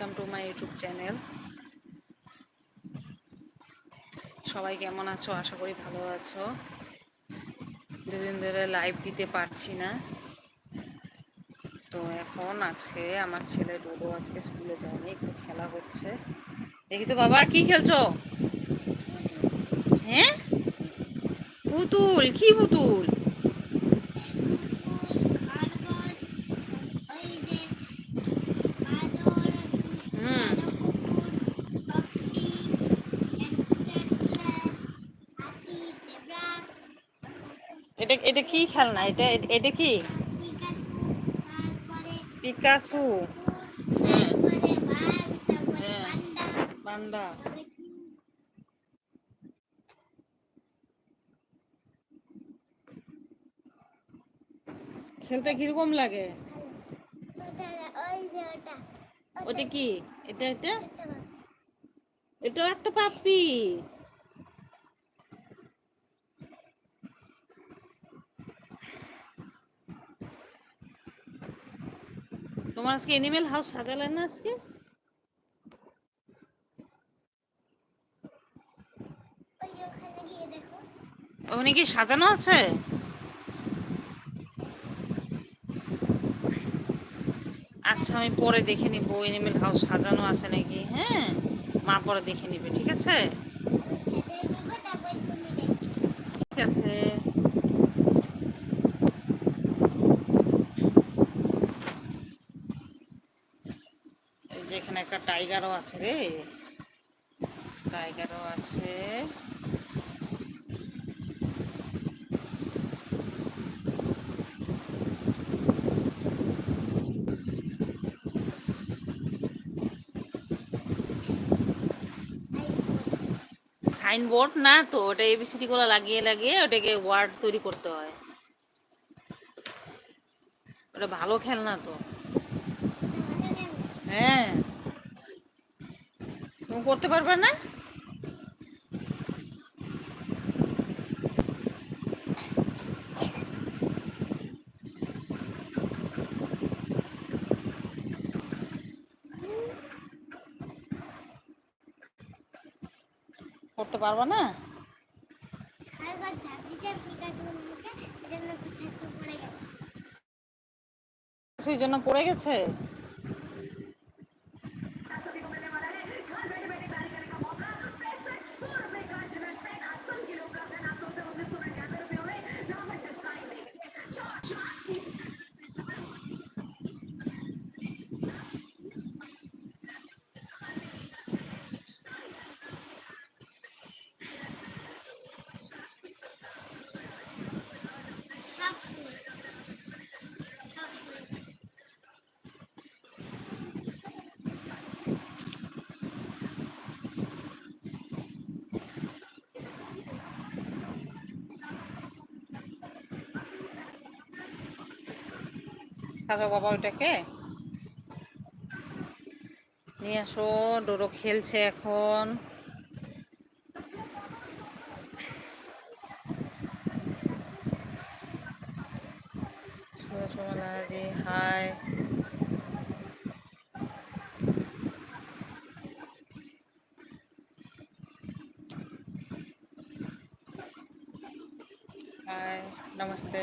Welcome to my YouTube channel সবাই কেমন আছো? আশা করি ভালো আছো। দুদিন ধরে লাইভ দিতে পারছি না। তো এখন আজকে আমার ছেলে ডোডো আজকে স্কুলে যায়নি, একটু খেলা হচ্ছে। দেখি তো বাবা, কি খেলছো? হ্যাঁ? পুতুল, কি পুতুল খরগোশ ওই যে বাদর হুম কুকুর পাখি ক্যাকটাস হাতি জেব্রা এটা এটা কি খেলনা? এটা এটা কি? পিকাসু। হ্যাঁ হ্যাঁ। পান্ডা তারপরে কি খেলতে কীরকম লাগে? ওটা কি? এটা এটা? এটা একটা পাপ্পি। তোমার আজকে এনিমেল হাউস সাজালেন না আজকে? ওখানে কি সাজানো আছে? আচ্ছা আমি পরে দেখে নিব। এনিমেল হাউস সাজানো আছে নাকি? হ্যাঁ মা পরে দেখে নিবে, ঠিক আছে সেটাই নিবো তারপর তুমি দেখো ঠিক আছে এই যে এখানে একটা টাইগারও আছে রে। টাইগারও আছে। সাইনবোর্ড না তো, ওটা এবিসিডি গুলো লাগিয়ে লাগিয়ে ওটাকে ওয়ার্ড তৈরি করতে হয়। ওটা ভালো খেলনা তো। হ্যাঁ। করতে পারবে না? করতে পারবে না? সেই জন্য পড়ে গেছে? সাজো বাবা ওইটাকে। নিয়ে আসো ডোরো খেলছে এখন। সোমালাজি হায় নমস্তে।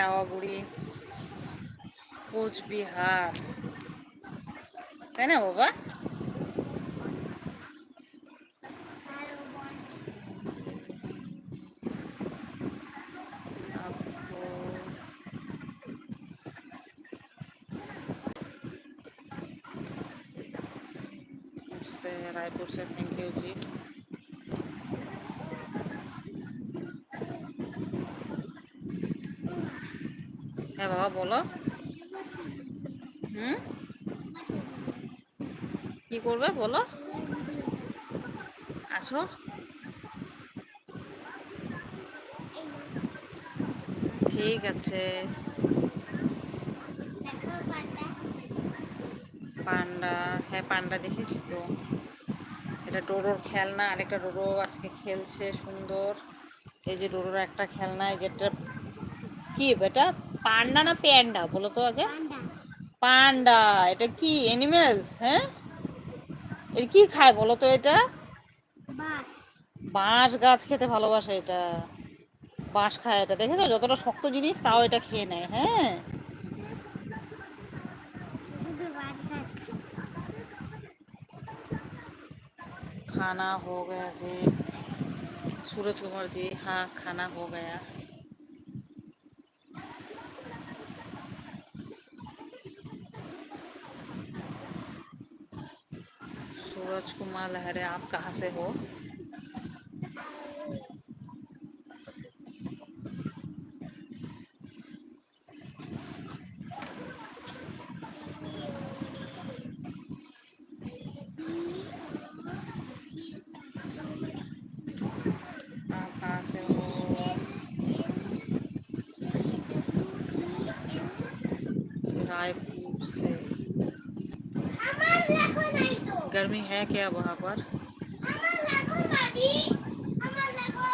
ডাওয়াগুড়ি কোচবিহার। তাই না বাবা? হুম? কি করবে বলো? আসো। ঠিক আছে। পান্ডা হ্যাঁ পান্ডা দেখেছি তো। এটা ডোরোর খেলনা, আরেকটা ডোরো আজকে খেলছে, সুন্দর। এই যে ডোরোর একটা খেলনা, এই যেটা কি, এটা পান্ডা না প্যান্ডা, বলো তো আগে। পান্ডা পান্ডা এটা কি অ্যানিমেলস হ্যাঁ এর কি খায় বলো তো এটা বাস বাঁশ গাছ খেতে ভালোবাসে এটা বাঁশ খায় এটা দেখেছো যতটা শক্ত জিনিস তাও এটা খেয়ে নেয় হ্যাঁ শুধু বাস গাছ খায় खाना हो गया जी सूरज कुमार जी हाँ खाना हो गया सूरज कुमार लहरे आप कहाँ से हो? गर्मी है क्या वहाँ पर আমার লেখো দাদি আমার লেখো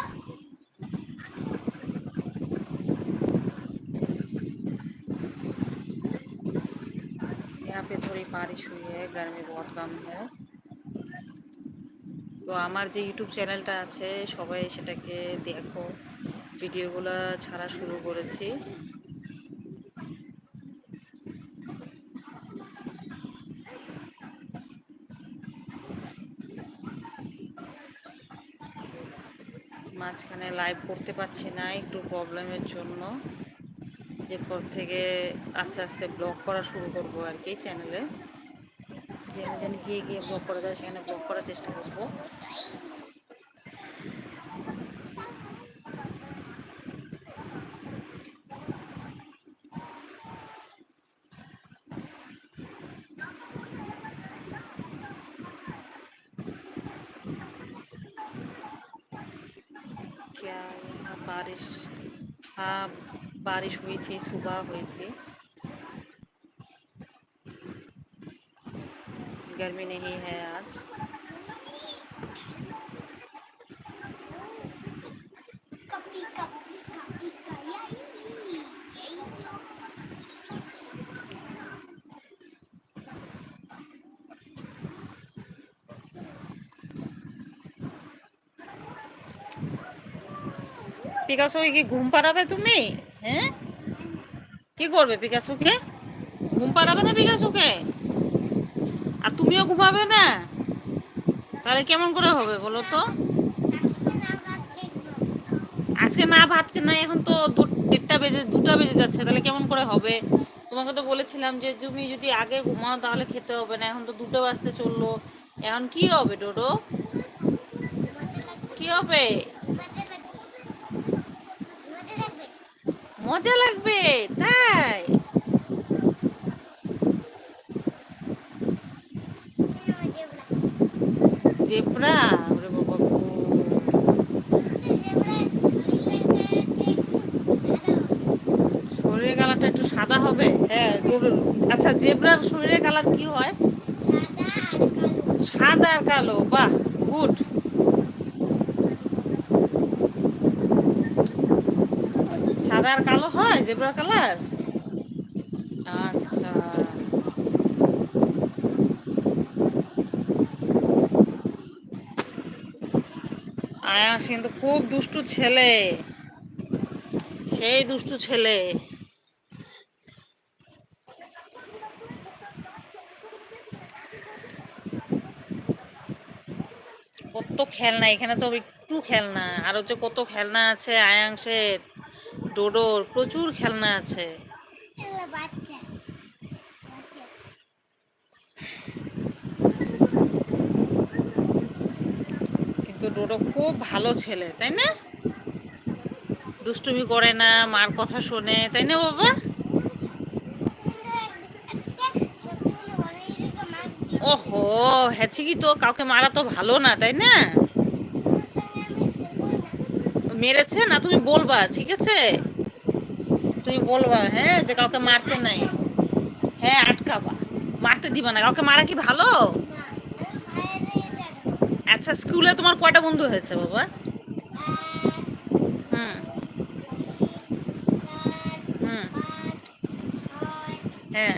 यहाँ पे थोड़ी बारिश हुई है गर्मी बहुत कम है তো আমার যে ইউটিউব চ্যানেলটা আছে সবাই সেটাকে দেখো ভিডিওগুলো ছাড়া শুরু করেছি মাঝখানে লাইভ করতে পারছি না, একটু প্রবলেমের জন্য। এরপর থেকে আস্তে আস্তে ব্লগ করা শুরু করব আর কি চ্যানেলে যেখানে যেন গিয়ে গিয়ে ব্লগ করা যায় সেখানে ব্লগ করার চেষ্টা করব। क्या यहाँ बारिश हाँ बारिश हुई थी सुबह हुई थी। गर्मी नहीं है পিকাসোকে কি ঘুম পাড়াবে তুমি? হ্যাঁ? কি করবে পিকাসোকে? ঘুম পাড়াবে না পিকাসোকে? আর তুমিও ঘুমাবে না? তাহলে কেমন করে হবে বলো তো? আজকে না ভাত না, এখন তো দেড়টা বেজে, দুটা বেজে যাচ্ছে, তাহলে কেমন করে হবে? তোমাকে তো বলেছিলাম যে তুমি যদি আগে ঘুমাও তাহলে খেতে হবে না, এখন তো দুটো বাজতে চলল। এখন কি হবে, ডোডো? কি হবে? মজা লাগবে তাই। জেব্রা ওরে বাবা শরীরের কালারটা একটু সাদা হবে। হ্যাঁ আচ্ছা জেব্রার শরীরের কালার কি হয়? সাদা আর কালো বাহ গুড সাদা আর কালো হয় জেব্রার কালার আচ্ছা। আয়াস কিন্তু খুব দুষ্টু ছেলে। সেই দুষ্টু ছেলে। কত খেলনা, এখানে তো একটু খেলনা। আর হচ্ছে কত খেলনা আছে আয়াংশের। ডোডোর প্রচুর খেলনা আছে। কিন্তু ডোডো খুব ভালো ছেলে তাই না? দুষ্টুমি করে না মার কথা শোনে তাই না বাবা? ওহো হ্যাঁ কি তো কাউকে মারা তো ভালো না তাই না? মেরেছে না তুমি বলবা, ঠিক আছে? তুমি বলবা হ্যাঁ যে কাউকে মারতে নাই। হ্যাঁ আটকাবা। মারতে দিবা না। কাউকে মারা কি ভালো। আচ্ছা স্কুলে তোমার কয়টা বন্ধু হয়েছে বাবা? হুম। হুম। হ্যাঁ।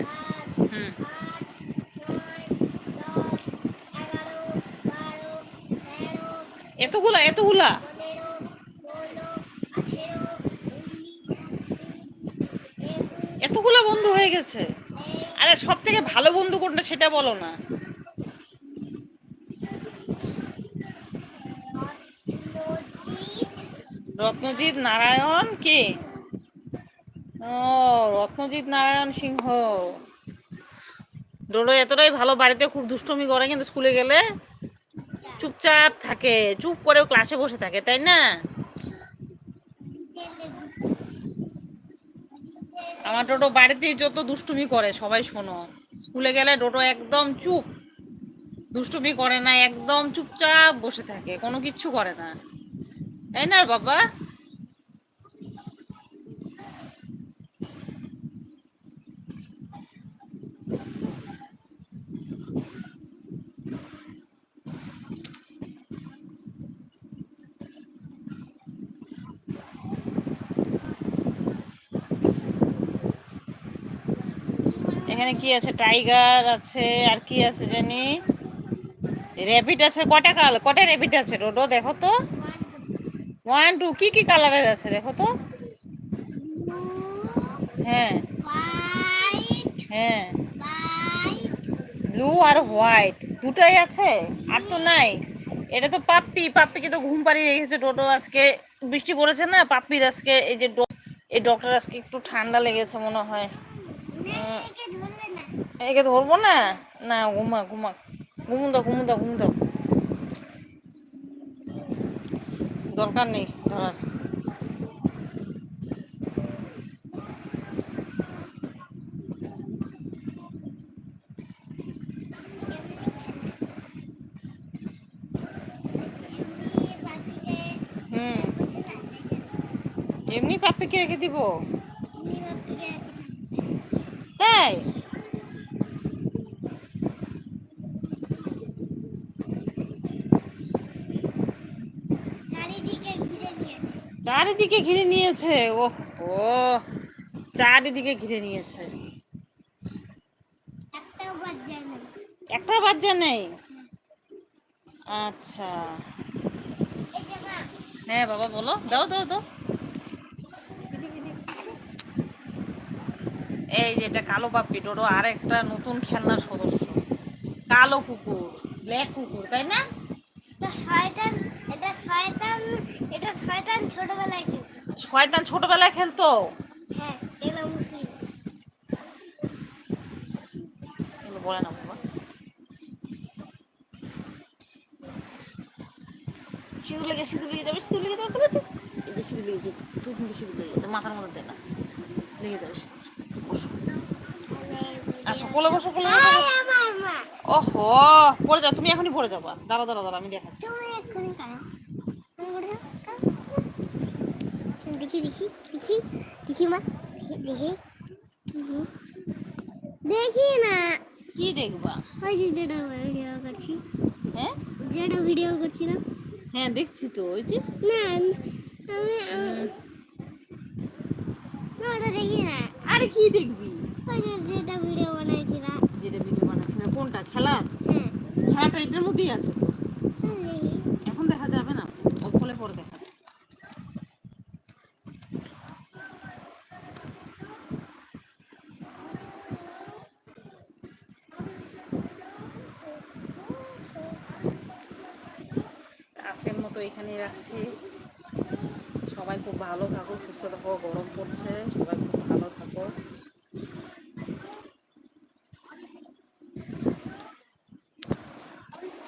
হুম। এতগুলা এতগুলা। একুশ এতগুলা বন্ধু হয়ে গেছে। আরে সব থেকে ভালো বন্ধু কোনটা সেটা বলো না। রত্নজিৎ নারায়ণ কে? ও, রত্নজিৎ নারায়ণ সিংহ। ডোডো এতটাই ভালো, বাড়িতে খুব দুষ্টমি করে কিন্তু স্কুলে গেলে চুপচাপ থাকে, চুপ করেও ক্লাসে বসে থাকে, তাই না? আমার টোটো বাড়িতেই যত দুষ্টুমি করে, সবাই শোনো। স্কুলে গেলে টোটো একদম চুপ। দুষ্টুমি করে না, একদম চুপচাপ বসে থাকে, কোনো কিচ্ছু করে না। তাই না বাবা? এখানে কি আছে? টাইগার আছে, আর কি আছে জানি? র্যাবিট আছে, কটা কাল কটা র্যাবিট আছে রোডো দেখো তো। ওয়ান টু কি কি কালারের আছে দেখো তো? হ্যাঁ। হ্যাঁ। ব্লু আর হোয়াইট দুটোই আছে? আর তো নাই। এটা তো পাপ্পি, পাপ্পিকে তো ঘুম পাড়িয়ে রেখেছে টোটো আজকে। বৃষ্টি পড়েছে না, পাপ্পির আজকে এই যে এই ডক্টর আজকে একটু ঠান্ডা লেগেছে মনে হয়। একে ধরবো না? না ঘুমা ঘুমা ঘুমুন দাও ঘুমুন দাও ঘুমুন দাও। দরকার নেই, ধরার। এমনি পাপ্পিকে রেখে দিব? চারিদিকে ঘিরে নিয়েছে। ও ও চারিদিকে ঘিরে নিয়েছে। একটা বাচ্চা নেই। আচ্ছা। হ্যাঁ বাবা বলো দাও দাও দাও। এই যে এটা কালো পাপ্পি ডোডো আর একটা নতুন খেলনার সদস্য। কালো কুকুর ব্ল্যাক কুকুর তাই না? এটা শয়তান এটা শয়তান এটা শয়তান ছোটবেলায় খেলত। শয়তান ছোটবেলায় খেলতো? হ্যাঁ এগুলো মুসলিম। এগুলো বলে না বাবা। সিঁদুর লেগে সিঁদুর লেগে যাবে সিঁদুর লেগে যাবে তাহলে তো- এই যে সিঁদুর লেগে যাবে তুই কিন্তু সিঁদুর লেগে যাচ্ছে মাথার মধ্যে দে না। লেগে যাবে সিঁদুর। আসো কোলে বসো কোলে ওহো পড়ে যাও তুমি এখনই পড়ে যাবা। দাঁড়া দাঁড়া দাঁড়া আমি দেখাচ্ছি। দেখি দেখি দেখি দেখি মা। দেখি দেখি। না। কি দেখবা? ওই যে যেটা ভিডিও করছি। হ্যাঁ? যেটা ভিডিও করছিলাম হ্যাঁ দেখছি তো ওই যে। না আমি আমি- না ওটা দেখি না। আরে কি দেখবি? ওই যে যেটা ভিডিও বানাইছিলাম যেটা ভিডিও বানাচ্ছি না কোনটা? খেলা? হ্যাঁ খেলাটা এটার মধ্যেই আছে তো? এখন দেখা যাবে না। ফলে পরে দেখা যাবে। মতো এখানেই রাখছি। সবাই খুব ভালো থাকো সুস্থ থাকো গরম পড়ছে সবাই খুব ভালো থাকো